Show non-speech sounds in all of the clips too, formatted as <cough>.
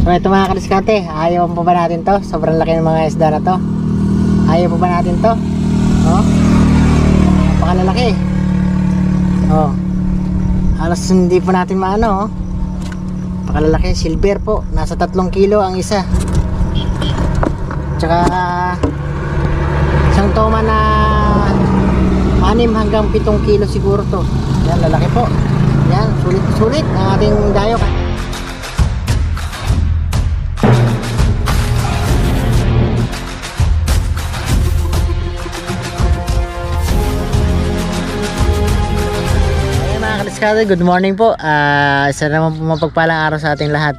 So ito mga kaliskate, ayaw pa ba natin to? Sobrang laki ng mga isda na to. Ayaw pa ba natin to? Oh. Napakalalaki. Oh. Alas hindi pa natin maano oh. Napakalalaki, silver po. Nasa tatlong kilo ang isa. Tsaka isang toma na 6 hanggang 7 kilo siguro to. Yan, lalaki po. Yan, sulit-sulit ang ating dayo. Kaliskade, good morning po. Ah, isa naman po mapagpalang araw sa ating lahat.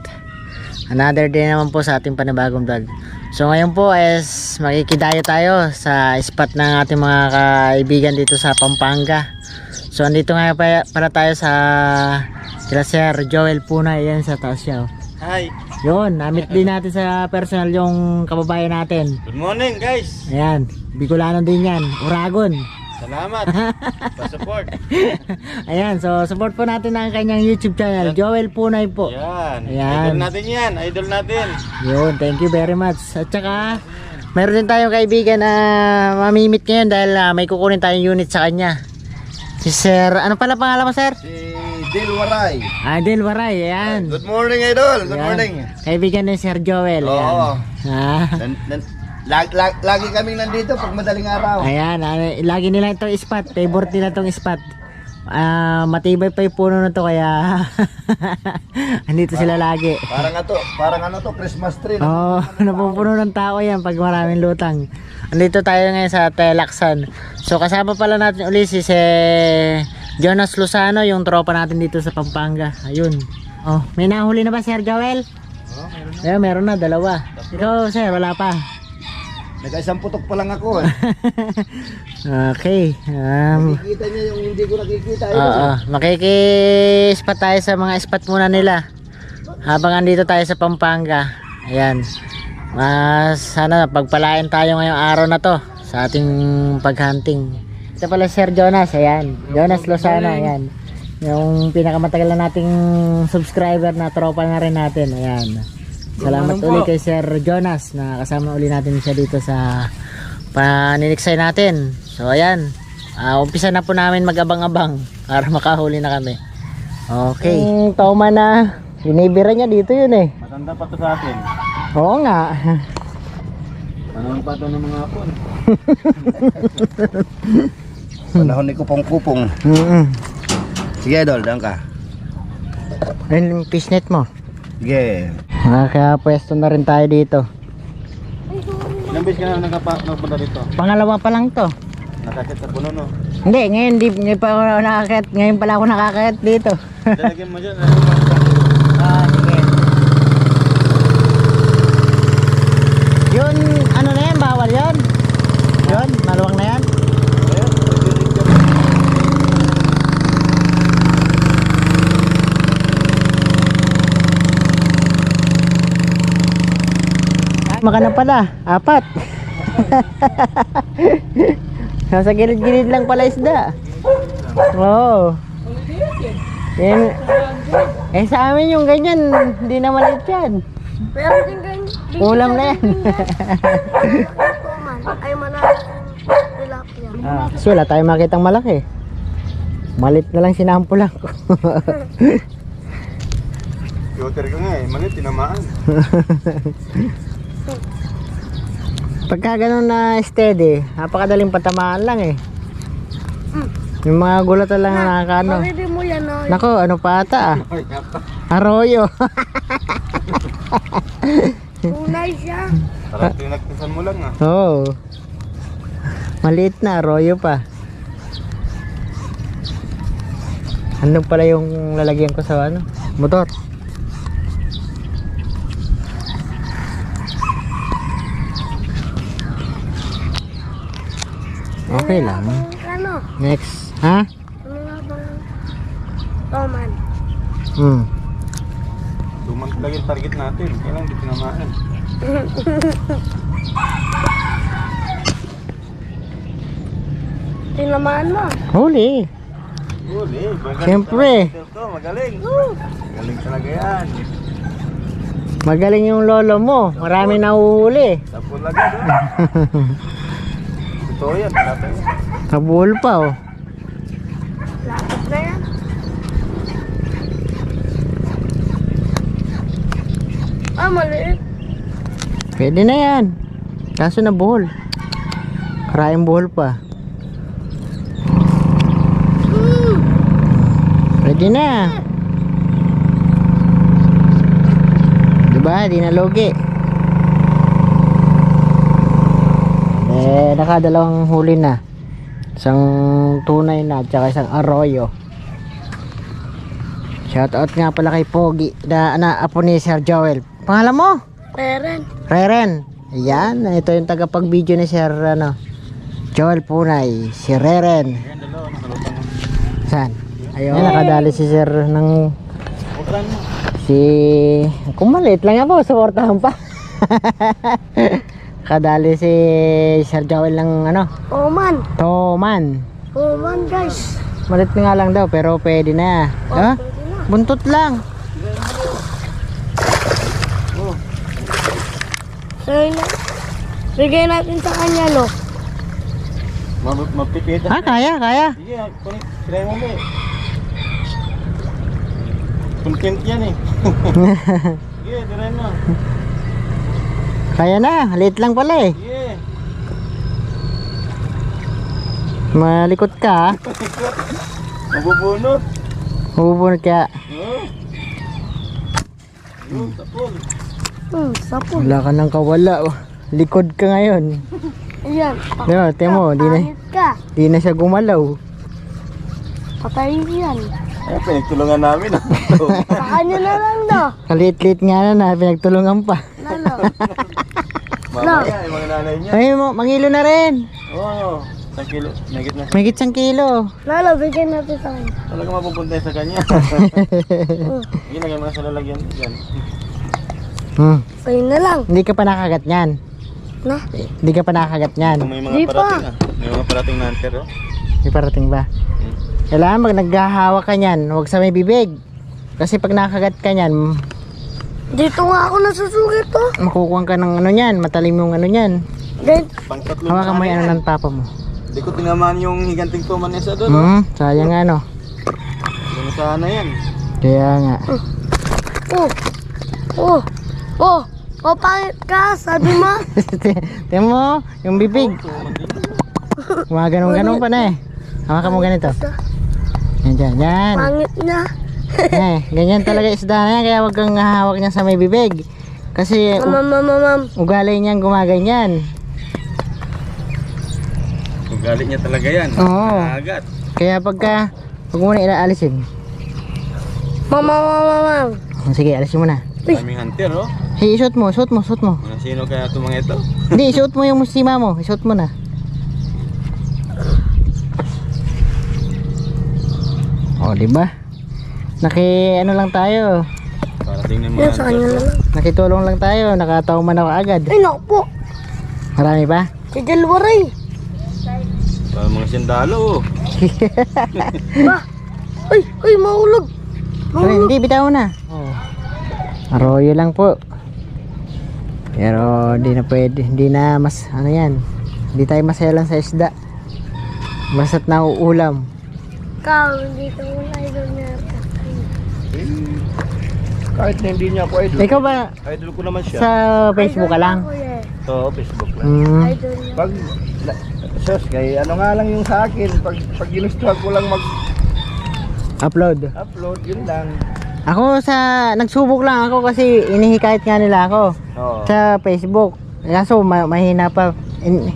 Another day naman po sa ating panibagong vlog. So ngayon po is makikidayo tayo sa spot ng ating mga kaibigan dito sa Pampanga. So andito nga pa, para tayo sa kila Sir Joel Puna, yan sa taas siya. Hi, Yun, namit din natin sa personal yung kababayan natin. good morning guys. Ayan, Bicolano din yan, Uragon. Salamat <laughs> sa support. Ayan, so support po natin ang kanyang YouTube channel, Joel Punay po. Yan. Ayan. Idol natin yan, idol natin. Yun, thank you very much. At saka, meron din tayong kaibigan na mamimit ngayon dahil ah, may kukunin tayong unit sa kanya. Si Sir, ano pala pangalan mo Sir? Si Dil Waray. Adel Waray, ayan. Good morning idol, good Ayan. morning. Kaibigan ni Sir Joel, ayan. Oo. Ah, Nan, nan, lag, lag, lagi kaming nandito pag madaling araw. ayan, ah, lagi nila itong spot, favorite nila itong spot. Ah, matibay pa yung puno na to kaya <laughs> andito sila lagi. Parang ato, parang ano to, Christmas tree. oh, <laughs> napupuno ng tao yan pag maraming lutang. Andito tayo ngayon sa Telaksan. So kasama pala natin uli si, si Jonas Lozano, yung tropa natin dito sa Pampanga. Ayun. Oh, may nahuli na ba Sir Joel? Oh, meron na. Yeah, meron na, dalawa. Ikaw, Sir, wala pa. Nag-isang putok pa lang ako eh. <laughs> Okay. Um, Nakikita niya yung hindi ko nakikita. eh. Oo, makikispat tayo sa mga spot muna nila. Habang andito tayo sa Pampanga. Ayan. Mas sana pagpalain tayo ngayong araw na to sa ating paghunting. Ito pala Sir Jonas, ayan. Jonas Lozano, ayan. Yung pinakamatagal na nating subscriber na tropa na rin natin, ayan. Salamat uli kay Sir Jonas na kasama uli natin siya dito sa paniniksay natin. So ayan, Ah, umpisa na po namin magabang-abang para <laughs> makahuli na kami. Okay. Yung toma na, binibira niya dito yun eh. Matanda pa to sa atin. Oo nga. Panahon pa to ng mga hapon. <laughs> Panahon ni kupong-kupong. Mm Sige idol, daan ka. Ayun yung fishnet mo. Sige. Nakakapwesto na rin tayo dito. Ilang beses ka na nakapa, nagpunta dito? Pangalawa pa lang to. Nakakit sa puno no? Hindi, ngayon di, ngayon pa ako nakakit. Ngayon pala ako nakakit dito. Lalagyan mo dyan. Ah, <laughs> sige. Yun, ano na yan? Bawal yan? Yun, maluwang na yan? Maka na pala, apat. <laughs> Nasa gilid-gilid lang pala isda. Oo. Yan. Eh sa amin yung ganyan, hindi na maliit yan. Pero din ganyan. Ulam na yan. <laughs> Ay malaking tilapia. ah, kasi wala tayong makitang malaki. Malit na lang sinampo lang ko. Yoter ka nga eh, mali tinamaan. <laughs> Pagka ganun na steady, napakadaling patamaan lang eh. Yung mga gulatan lang na nakakano. Pwede mo yan o. Nako, ano pa ata ah? Arroyo. <laughs> Tunay siya. Parang tinagpisan mo lang ah. Oo. Maliit na, arroyo pa. Ano pala yung lalagyan ko sa ano? Motor. Okay lang. Ano? Next. Ha? Ano nga bang Toman? Hmm. Lumang lang yung target natin. Kailan di tinamaan. <laughs> Tinamaan mo. Huli. Huli. Magaling Siyempre. talaga Magaling. Magaling talaga yan. Magaling yung lolo mo. Marami nahuhuli. Tapos agad oh. <laughs> Totoo yan. Natin. Kabuhol pa oh. Lapit na yan. Ah, maliit. Pwede na yan. Kaso na buhol. Maraming buhol pa. Pwede na. Diba? Di na logi. Eh, nakadalawang huli na. Isang tunay na, tsaka isang arroyo. Shoutout nga pala kay Pogi, na, na apo ni Sir Joel. Pangalan mo? Peren. Reren. Ayan, ito yung tagapag-video ni Sir ano, Joel Punay, si Reren. Saan? Ayun, nakadali si Sir ng si kung maliit lang ako, suportahan pa. <laughs> Kadali si Sir Joel ng ano, Oman. Toman. Oman, guys. Malit nga lang daw, pero pwede na. Ha? Pwede na. Buntot lang. Yun na. Bigay natin sa kanya, no? Mapipita. Ha, kaya, kaya. Sige, kunin. Try mo ulit. Content yan eh. <laughs> Sige, try mo. Kaya na, liit lang pala eh. Sige. Malikot ka? Mabubunot. Hubunot ka. Oh. Yun, tapol. Hmm, sapon. Wala ka nang kawala. oh. Likod ka ngayon. Ayan. Diba, temo, di na, di na siya gumalaw. Patay yan. Ay, pinagtulungan namin. Sa kanya na lang, no? Kaliit-liit nga na na, pinagtulungan pa. Lalo. Mamaya, yung mga nanay niya. Ay mo, mangilo na rin. Oo. Oh, sa kilo. Nagit na. May isang kilo. Lalo, bigyan natin sa kanya. Talaga mapupunta sa kanya. <laughs> Lagyan mo na sa lalagyan. Yan. Hmm. Sa'yo na lang. Hindi ka pa nakagat niyan. Na? Hindi ka pa nakagat niyan. Kung may mga Di pa. parating ah. May mga parating na hunter oh. May parating ba? Hmm. Kailangan pag naghahawak ka niyan, huwag sa may bibig. Kasi pag nakagat ka niyan, Dito nga ako nasusugit, to. makukuha ka ng ano niyan, matalim yung ano niyan. Then, Pang tatlo Hawakan mo yung ano ng papa mo. Hindi ko tinamaan yung higanting tuman niya sa doon. Oh. Hmm, sayang ano. Doon sana yan. Kaya nga. oh. Oh. Oh. Oh, pangit ka, sabi mo. <laughs> Tingnan mo, yung bibig. Gumaganong-ganong pa na eh. Hawakan mo ganito. Yan, yan, yan. Pangit niya. Eh, ganyan talaga isda na yan, kaya huwag kang hahawak niya sa may bibig. Kasi u- Mama, mama, mama. ugali niyang gumaganyan. Ugali niya talaga yan. Oo. Agat. Kaya pagka, huwag mo na ilaalisin. Mama, mama, mama. Sige, alisin mo na. Daming hunter oh. Hey, isuot mo, isuot mo, isuot mo. Mga sino kaya itong mga ito? Hindi, isuot mo yung musima mo. Isuot mo na. O, di ba? Naki, ano lang tayo. Yan, sa kanya lang. Nakitulong lang tayo. Nakatawa man ako agad. Ay, naku po. Marami ba? Si Jalwaray. Para mga sindalo oh. <laughs> Ba? Ay, ay, mahulog. Ay, hindi, bitaw na. Oh. Arroyo lang po. Pero hindi na pwede, hindi na mas ano yan. Hindi tayo masayalan sa isda. Basta't nauulam. Ikaw, hindi ka muna idol niya. Kahit na hindi niya ako idol. Ikaw ba Idol ko naman siya. sa Facebook ka lang? Oo, Facebook lang. Idol niya. Pag, na- sus, kay ano nga lang yung sa akin, pag, pag ginustuhan ko lang Upload. mag-upload, yun lang. Ako sa nagsubok lang ako kasi inihikayat nga nila ako Oo. sa Facebook. Kaso ma- mahina pa. In-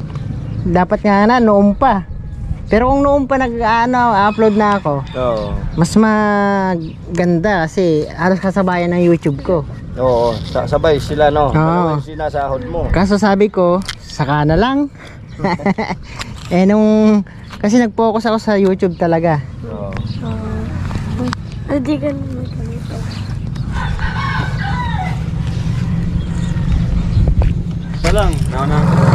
dapat nga na noon pa. Pero kung noon pa nag ano, upload na ako, Oo. mas maganda kasi halos kasabayan ng YouTube ko. Oo, sa- sabay sila no. Oo. Yung sinasahod mo. Kaso sabi ko, saka na lang. <laughs> eh nung kasi nag-focus ako sa YouTube talaga. Oo. Ay, di ka naman ganito. Isa lang. Ah,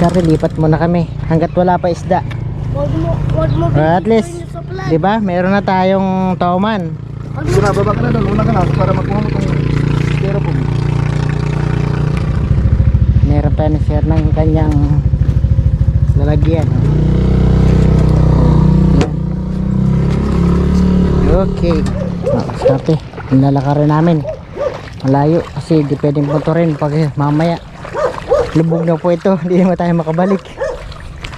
Diskarte, lipat muna kami hanggat wala pa isda. Huwag mo, huwag mo Or at least, di ba? Meron na tayong toman. Huwag Sige mo, na, baba ka na doon. Una ka na para makuha mo itong styrofoam. Meron pa ni sir ng kanyang lalagyan. Yan. Okay. Oh, sabi, nilalaka rin namin. Malayo kasi di pwedeng motorin pag mamaya. Lubog na po ito, hindi naman tayo makabalik.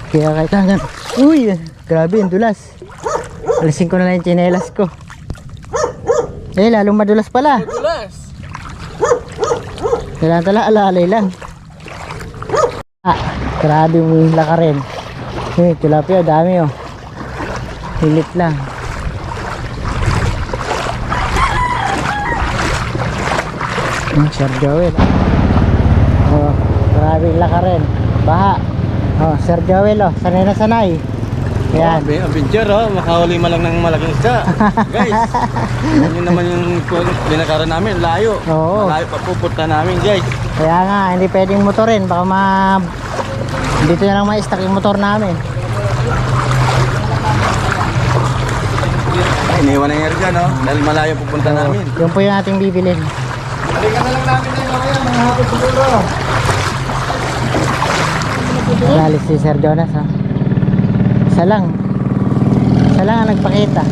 Kaya kailangan, uy, grabe yung dulas. Alisin ko na lang yung chinelas ko. Eh, lalong madulas pala. Dulas! Kailangan tala alalay lang. Ah, grabe yung laka rin. Eh, tilapia, dami oh. Hilit lang. Hmm, Sir Joel. Grabe yung laka rin. Baha. Oh, Sir Joel oh, sanay na sanay. Yan. Oh, adventure oh, makahuli man lang ng malaking isda. <laughs> guys, yun naman yung binakaran namin, layo. Oo. Layo pa pupunta namin guys. Kaya nga, hindi pwedeng motorin. Baka ma... Dito na lang ma-stack yung motor namin. Iniwan na yung erga no, dahil malayo pupunta namin. Yun po yung ating bibilin. Balikan na lang namin na mamaya, mga hapon siguro. Lalis si Sir Jonas ha. Isa lang. Isa lang ang nagpakita.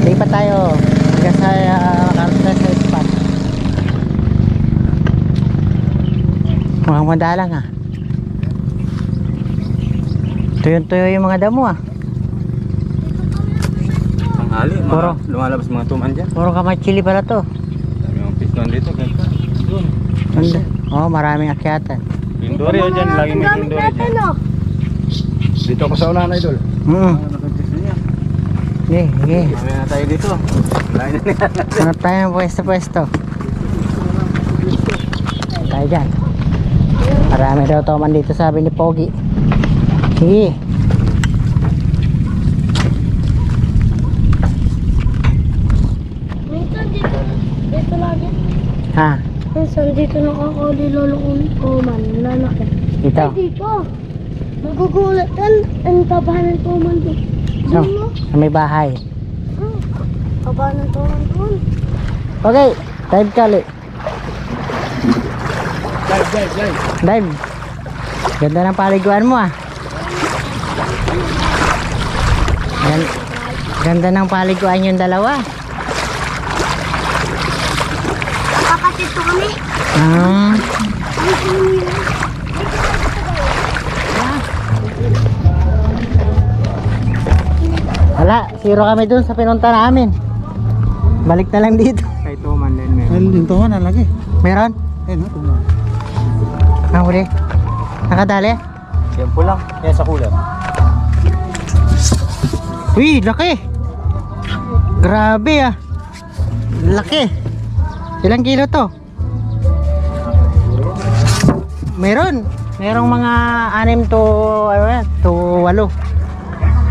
Hindi pa tayo hanggang sa uh, makarating sa spot. Mga madalang ha. Tuyo-tuyo yung mga damo ha. Tanghali, mga Puro. lumalabas mga tuman dyan. Puro kamay chili pala to. Dami yung piston dito, ganda. Doon. Oh, maraming akyatan. Tindori oh dyan, lagi may natin, dyan. oh. Dito ako sa unahan, idol. Mm. Okay, okay. Mamaya na tayo dito. Hanap tayo ng pwesto-pwesto. Tayo dyan. Marami daw toman dito sabi ni Pogi. Sige. Minsan dito, dito lagi. Ha? Minsan dito nakakuli lolo ko man, lalaki. Dito. Ay, dito. Nagugulat yan. Ang tabahan ng tuman doon. So, Doon mo. sa may bahay. Hmm. Tabahan ng tuman doon. Okay. Dive kali. Dive, dive, dive. Dive. Ganda ng paliguan mo ah. Gan ganda ng paliguan yung dalawa. Kakatito kami. Yun? Wala. Zero kami dun sa pinunta namin. Balik na lang dito. Kay Toman din meron. Ayun din tuman lagi. Meron? Ayun, no, tuman. Ang huli. Nakadali? Tempo lang. Yan sa kulam. Uy, laki. Grabe ah. Laki. Ilang kilo to? Meron. Merong mga 6 to ano yan, to 8.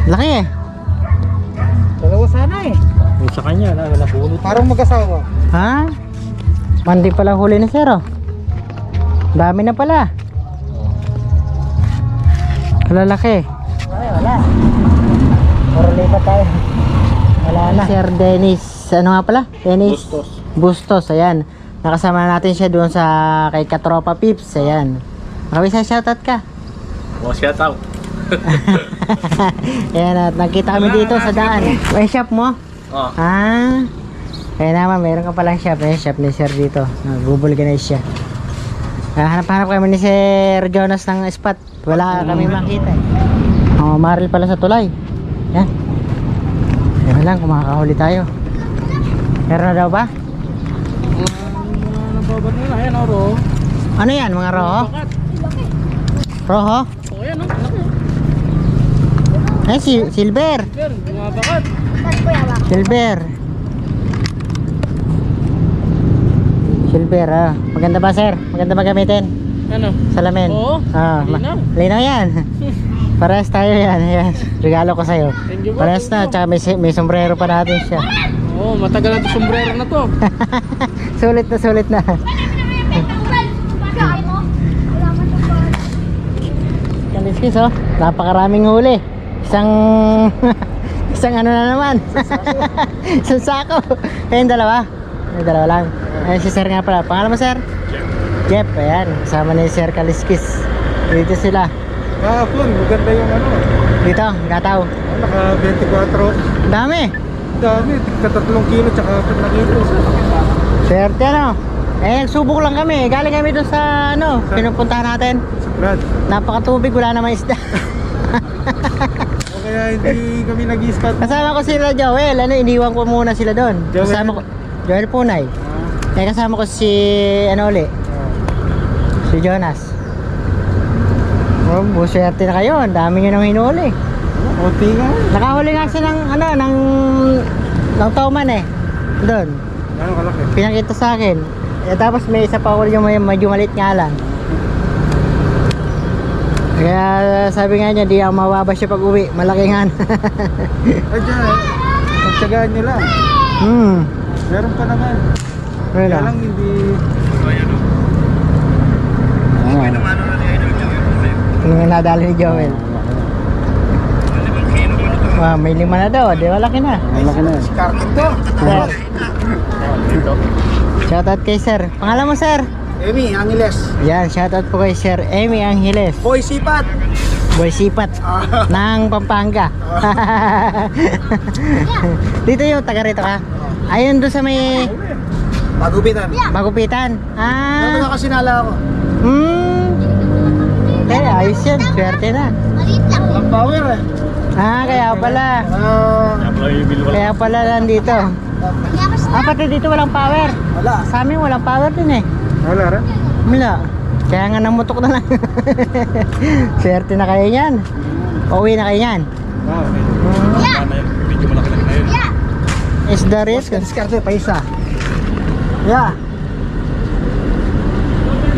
Laki eh. Dalawa sana eh. Yung sa kanya, na, napulot. Parang mag-asawa. Ha? Mandi pala huli ni Sir oh. Dami na pala. Lalaki. Ay, wala. Puro lipat tayo. Wala na. Sir Dennis, ano nga pala? Dennis Bustos. Bustos, ayan. Nakasama natin siya doon sa kay Katropa Pips, ayan. Makabisa shoutout ka. Oh, shout out. <laughs> ayan at nagkita kami dito sa daan. May shop mo? Oh. Ah, kaya naman, mayroon ka palang shop. Eh, shop ni Sir dito. Nag-vulcanize siya. Ah, hanap-hanap kami ni Sir Jonas ng spot. Wala kami makita eh. Oh, maril pala sa tulay. Yan. Yan lang, kung makakahuli tayo. Meron na daw ba? Nila, yan o, ro. Ano yan, mga roho? Roho? Oh, yan o, laki. Eh, si silver. Sir, bumabakat. Silver. Silver, ah. Maganda ba, sir? Maganda ba gamitin? Ano? Salamin. Oo, Ah, linaw. linaw yan. <laughs> Parehas tayo yan. Ayan. Regalo ko sa'yo. Thank you po, Parehas na. Tsaka may, may sombrero pa natin siya. Oh, matagal na to sombrero na to. <laughs> sulit na sulit na. Kaliskis oh. Napakaraming huli. Isang... <laughs> isang ano na naman. <laughs> isang sako. Kayong dalawa? Yung dalawa lang. Ayan si sir nga pala. Pangalan mo sir? Jeff. Ayan. Kasama ni Sir Kaliskis. Dito sila. Kahapon, maganda yung ano. Dito, gataw. Naka 24. Dami. Dami, katatlong kilo tsaka na kilo. Swerte ano. Eh, nagsubok lang kami. Galing kami doon sa ano, pinupuntahan natin. Sa Brad. Napakatubig, wala namang isda. <laughs> O kaya hindi kami nag-start. Kasama ko sila Joel, ano, iniwan ko muna sila doon. Joel? Kasama ko, Joel Punay. Eh, kasama ko si, ano uli, si Jonas. Oh, buswerte na kayo, ang dami nyo nang hinuli. Kunti nga. Nakahuli nga siya ng, ano, ng, ng tauman eh. Doon, Gano'ng kalaki? pinakita sa akin. Eh, tapos may isa pa huli yung may medyo maliit nga lang. Kaya sabi nga niya, di ako mababa siya pag uwi. Malaki nga. <laughs> Ay dyan, magtsagaan nyo lang. hmm. Meron pa naman. Ayun Kaya ah. lang hindi... Ano yung nadali ni Joel? Ah, may lima na daw, di malaki na. Malaki na. Si Carmen to. Sir. Shoutout kay sir. Pangalan mo sir? Emi, Angeles. Yan, shoutout po kay sir Amy Angeles. Boy Sipat. Boy Sipat ng Pampanga. <laughs> Dito yung taga rito ka. Ayun doon sa may Pagupitan. Bagupitan. Ano Ah. kasi nala ako? Hmm. Kaya ayos yan. Swerte na. Ang power eh. Ah, kaya pala. Ah, Kaya pala nandito. Ah, pati dito walang power. wala. Sa amin walang power din eh. Wala rin. Wala. Kaya nga namutok na lang. <laughs> Swerte na kayo yan. Pauwi na kayo yan. Ah, Medyo malaki lang na yun. Is the risk? Diskarte pa isa. Yeah.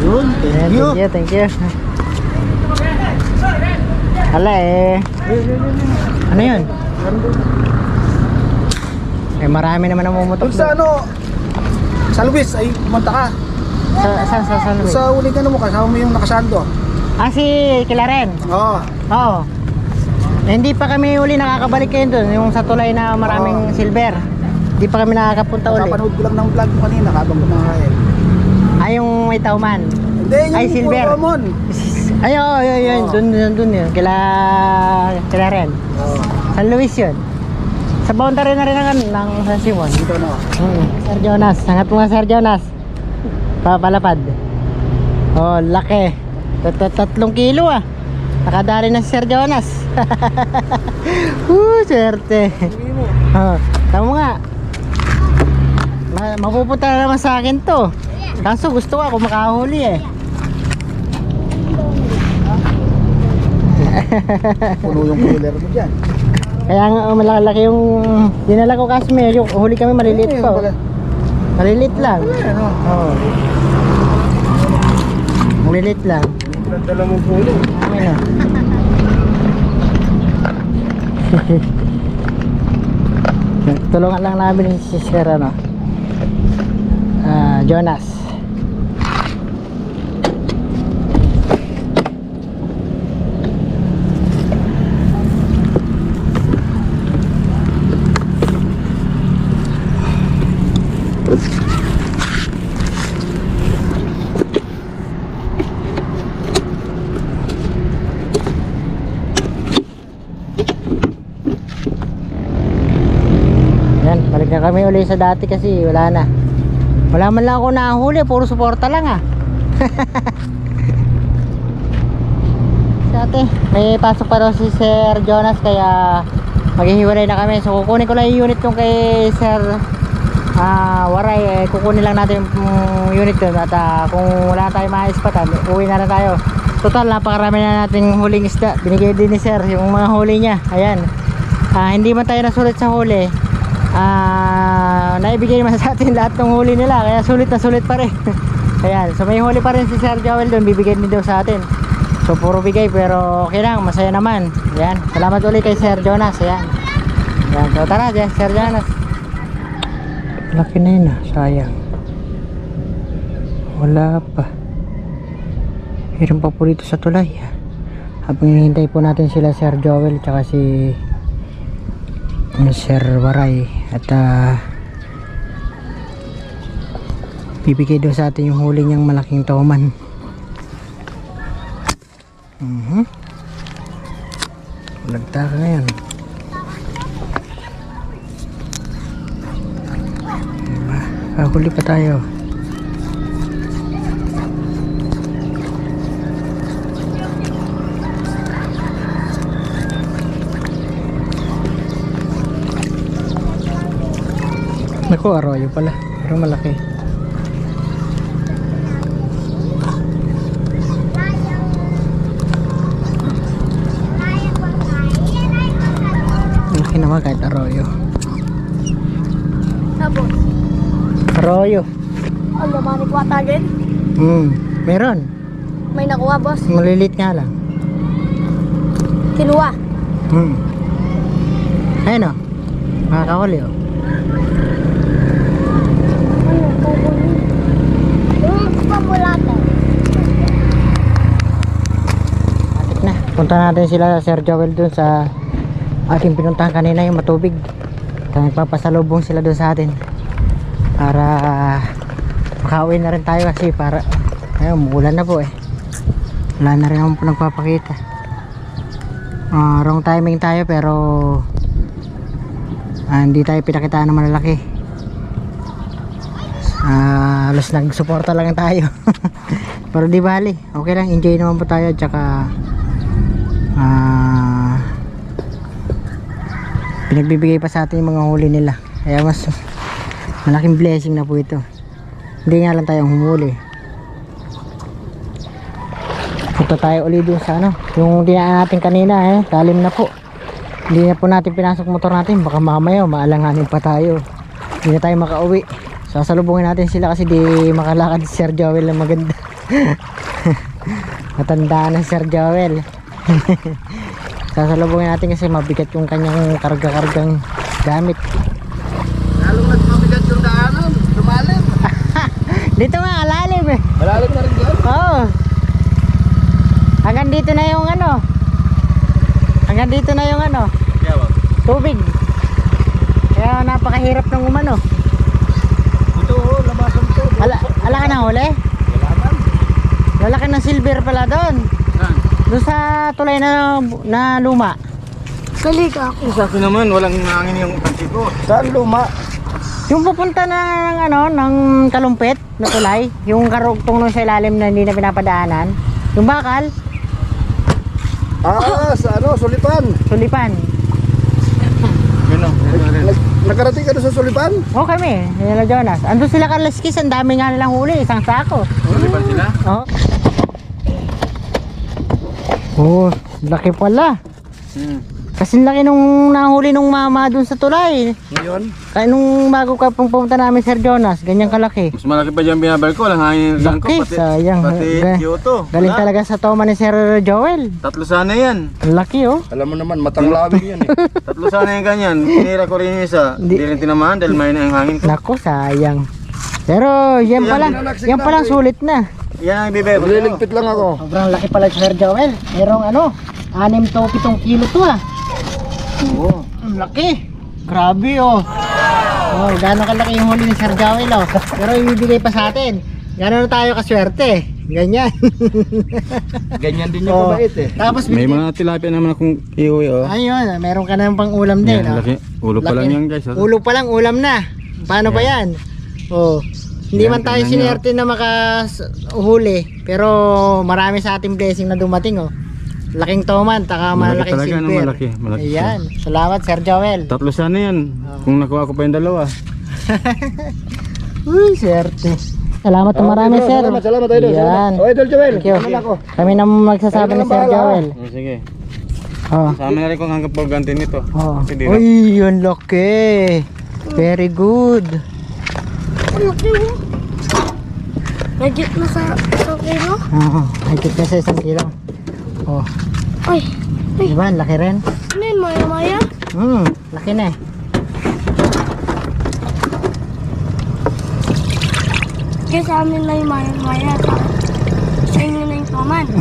Yun, thank you. Thank you, thank you. Hala eh. Ano yun? Eh marami naman ang mumutok Kung sa doon. ano, sa Luis ay pumunta ka. Sa, sa, sa, sa, Kung sa uling ano mo, kasama mo yung nakasando. Ah, si Kilaren. Oo. Oo. Eh, hindi pa kami uli nakakabalik kayo doon. Yung sa tulay na maraming silver. Hindi pa kami nakakapunta uli. Napanood ko lang ng vlog mo kanina habang kumakain. Ay, yung may tauman. Hindi, yung Ay, silver. Ramon. <laughs> Ay, oo, yun, yun. Oo. Doon, doon, doon yun. Kila, kila Ren. Oo. San Luis yun. Sa boundary na rin ng, ng San Simon. Dito no. Hmm. Sir Jonas. Sangat mo nga, Sir Jonas. Papalapad. Oh, laki. Tat- tat- Tatlong kilo ah. Nakadali na si Sir Jonas. <laughs> uh, swerte. Oh, tama nga. Ma- mapupunta na naman sa akin to. Kaso gusto ko ako makahuli eh. <laughs> Puno yung cooler mo dyan. Kaya nga oh, malaki yung dinala ko kasi may yung huli kami maliliit pa. oh. Maliliit lang. Ano? Oo. Maliliit lang. Dala mong puno. Ano? <laughs> Tulungan lang namin si Sir ano. Ah, Jonas. Yan, balik kami uli sa dati kasi wala na. Wala man lang ako nahuli, puro suporta lang ah. <laughs> Dati, may pasok pa daw si Sir Jonas kaya maghihiwalay na kami. So kukunin ko lang yung unit yung kay Sir ah Waray, eh, kukunin lang natin yung unit yun at ah, kung wala tayong maispatan, uwi na na tayo. Total, napakarami na nating huling isda. Binigay din ni Sir yung mga huli niya. Ayan. Ah, hindi man tayo nasulit sa huli. Ah, naibigay naman <laughs> sa atin lahat ng huli nila kaya sulit na sulit pa rin. <laughs> Ayan, so may huli pa rin si Sir Joel doon, bibigay din daw sa atin. So puro bigay pero okay lang, masaya naman. Ayan, salamat ulit kay Sir Jonas. Ayan. Ayan, so tara dyan, Sir Jonas. Laki na yun ah, sayang. Wala pa. Meron pa po dito sa tulay. ah. Habang hinihintay po natin sila Sir Joel tsaka si Sir Waray at ah bibigay daw sa atin yung huli niyang malaking toman. Mhm. Nagtaka ngayon. Diba? Ah, huli pa tayo. Naku, arroyo pala. Pero. Malaki naman kahit arroyo. Tapos, Arroyo. ano ba ni Kwatagin? Hmm. Meron. May nakuha, boss. Malilit nga lang. Kinuha. Hmm. Ayun o. O. Ano, kukunin? Yung pamulatan. Atik na. Punta natin sila Sir Joel dun sa ating pinuntahan kanina yung matubig. Kaya nagpapasalubong sila dun sa atin. Para makauwi na rin tayo kasi para ayun, umuulan na po eh. Wala na rin akong nagpapakita. Ah, wrong timing tayo pero ah, hindi tayo pinakitaan ng malalaki. Ah, halos nagsuporta lang tayo. <laughs> pero di bali, okay lang, enjoy naman po tayo tsaka ah pinagbibigay pa sa atin yung mga huli nila. Kaya mas malaking blessing na po ito. Hindi nga lang tayong humuli. Punta tayo ulit dun sa ano, yung dinaan natin kanina eh, lalim na po. Hindi na po natin pinasok motor natin, baka mamaya maalanganin pa tayo. Hindi na tayo makauwi. Sasalubungin natin sila kasi di makalakad si Sir Joel na maganda. <laughs> Matanda na si Sir Joel. <laughs> Sasalubungin natin kasi mabigat yung kanyang karga-kargang gamit. Lalong nagpabigat yung daanan. Lumalim. Dito nga, alalim eh. Malalim na rin dyan. Oo. Hanggang dito na yung ano. Hanggang dito na yung ano, tubig. Kaya napakahirap ng umano. Ito oh, labasan to. Ala, ala ka na huli? Labasan. Lalaki ng silver pala doon. Saan? Doon sa tulay na, na luma. Kaliga ako. Sa akin naman, walang hangin yung tangki ko. Saan luma? Yung pupunta na ng ano, ng kalumpit na tulay, yung karugtong nung sa ilalim na hindi na pinapadaanan, yung bakal, Ah, sa ano, Sulipan. sulipan. Yun o. Nakarating ka doon sa Sulipan? Oo kami, nila Jonas. Andun sila kalaskis, ang dami nga nilang huli, isang sako. Sulipan sila? Oo. Oh, laki pala. Hmm. Kasi laki nung nahuli nung mama dun sa tulay. Ngayon? Kaya nung bago ka pong pumunta namin Sir Jonas, ganyan kalaki. Mas malaki pa dyan binabal ko. Walang hangin Laki, ko. Pati, sayang. pati Ga- Kyoto. Galing Wala. talaga sa toma ni Sir Joel. Tatlo sana yan. Ang Laki oh. Alam mo naman, matang labing yan eh. <laughs> Tatlo sana yung ganyan. Tinira ko rin yung isa. Hindi. Rin tinamaan dahil may na yung hangin ko. Nako, sayang. Pero yan pa lang, yan pa lang sulit na. Yan ang ibibebe. Liligpit lang ako. Sobrang laki pala si Sir Joel. Merong ano, 6 to 7 kilo to ah. Oo. Ang laki. Grabe oh. Oh, gano'ng kalaki yung huli ni Sir Joel oh. Pero ibibigay pa sa atin. Gano'n na tayo kaswerte. Ganyan. <laughs> Ganyan din Oh. Tapos May bigyan- mga tilapia naman akong iuwi oh. Ayun, meron ka na pang ulam din. Yan, oh. laki. Ulo pa Laki. lang yan guys. oh. Ulo pa lang, ulam na. Paano ba yan? Oh. Hindi Yan, man tayo tingnan nyo. sinerte na makahuli. Pero marami sa ating blessing na dumating oh. Laking toman, taka Malaki talaga, silver. Malaki, malaki siya. Ayan. Salamat Sir Joel. Tatlo sana yan. Kung nakuha ko pa yung dalawa. <laughs> Uy, swerte. Salamat na marami, sir. Salamat, salamat idol. Yan. Oh, idol Joel. Thank you. Kami na magsasabi ni Sir Joel. Oh, sige. Oh. Sama na rin kung hanggang pagganti nito. Oh. Uy, yun laki. Very good. Ang laki mo. Legit na sa, sa kilo. Oh, higit na sa isang kilo. Oh, Ay, di ba? Ang Laki rin. ano yun, maya maya? Hmm, laki na eh. Kaya sa amin na yung maya maya. Sa, inyo na yung paman. <laughs>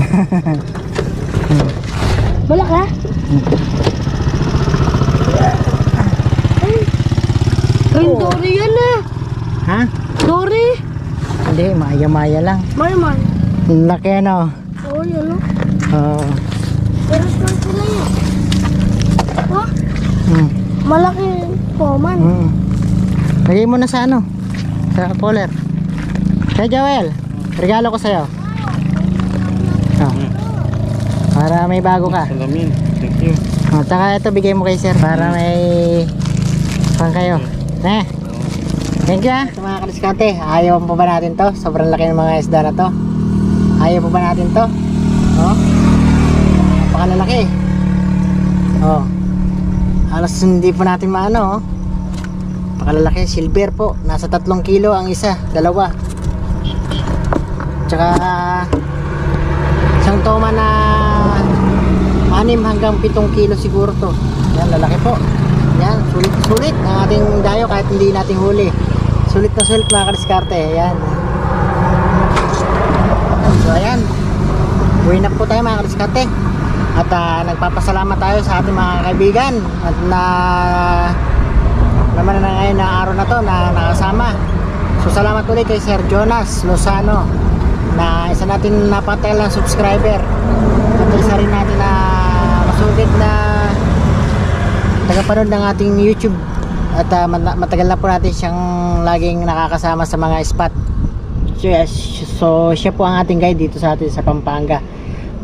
Malaki ah. Ay. Ay, Dory yan ah. Ha? Dory. Hindi, maya-maya lang. May may. Ang Laki ano. Oh, yan oh. Oo. Pero saan sila yan? Oh, Hmm. malaki po man. Hmm. Lagay mo na sa ano? Sa cooler. Kaya Joel, regalo ko sa'yo. Oh. Para may bago ka. Salamin. Thank you. Oh, taka ito bigay mo kay sir para may pang kayo. Ne. Thank you ah. Sa mga kadiskante, ayaw pa ba natin to? Sobrang laki ng mga isda na to. Ayaw pa ba natin to? Oh. Napakalalaki. Oh. Halos hindi pa natin maano oh. Napakalalaki, silver po. Nasa tatlong kilo ang isa, dalawa. Tsaka isang toma na 6 hanggang 7 kilo siguro to. Yan, lalaki po. Yan, sulit sulit ang ating dayo kahit hindi natin huli. Sulit na sulit mga kadiskarte. Yan. So ayan. Uwi na po tayo mga kadiskarte. At ah, nagpapasalamat tayo sa ating mga kaibigan at na naman na ngayon na araw na to na nakasama. So salamat ulit kay Sir Jonas Lozano na isa natin napatay ng subscriber. At isa rin natin na masugid na tagapanood ng ating YouTube. At mat- matagal na po natin siyang laging nakakasama sa mga spot. So, yes, so siya po ang ating guide dito sa atin sa Pampanga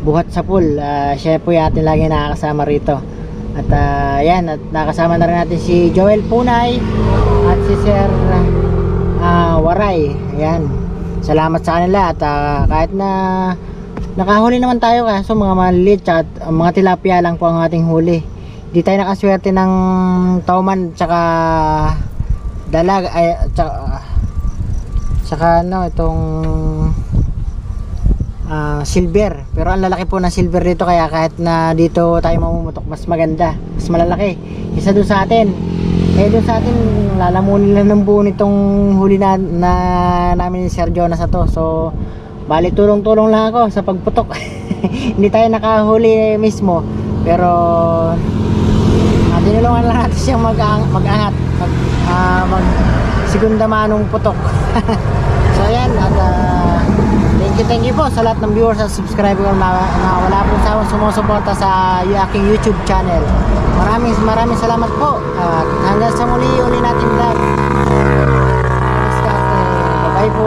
buhat sa pool. Ah, siya po yung laging nakakasama rito. At ah, yan at nakasama na rin natin si Joel Punay at si Sir ah, Waray. Ayan. Salamat sa kanila. At ah, kahit na nakahuli naman tayo kaso mga maliit at mga tilapia lang po ang ating huli. Di tayo nakaswerte ng tauman tsaka dalag ay tsaka, tsaka ano itong ah, silver. Pero ang lalaki po ng silver dito kaya kahit na dito tayo mamumutok mas maganda. Mas malalaki. Isa doon sa atin. Eh doon sa atin lalamunin lang ng buo nitong huli na, na namin ni Sir Jonas na to. So bali tulong-tulong lang ako sa pagputok. <laughs> Hindi tayo nakahuli mismo. Pero uh, tinulungan lang natin siyang mag mag-angat. Mag, ah, mag segunda manong putok. <laughs> So ayan. At ah, thank you thank you po sa lahat ng viewers at subscriber na, na wala pong sawang sumusuporta sa aking youtube channel. Maraming maraming salamat po. At hanggang sa muli uli natin vlog bye po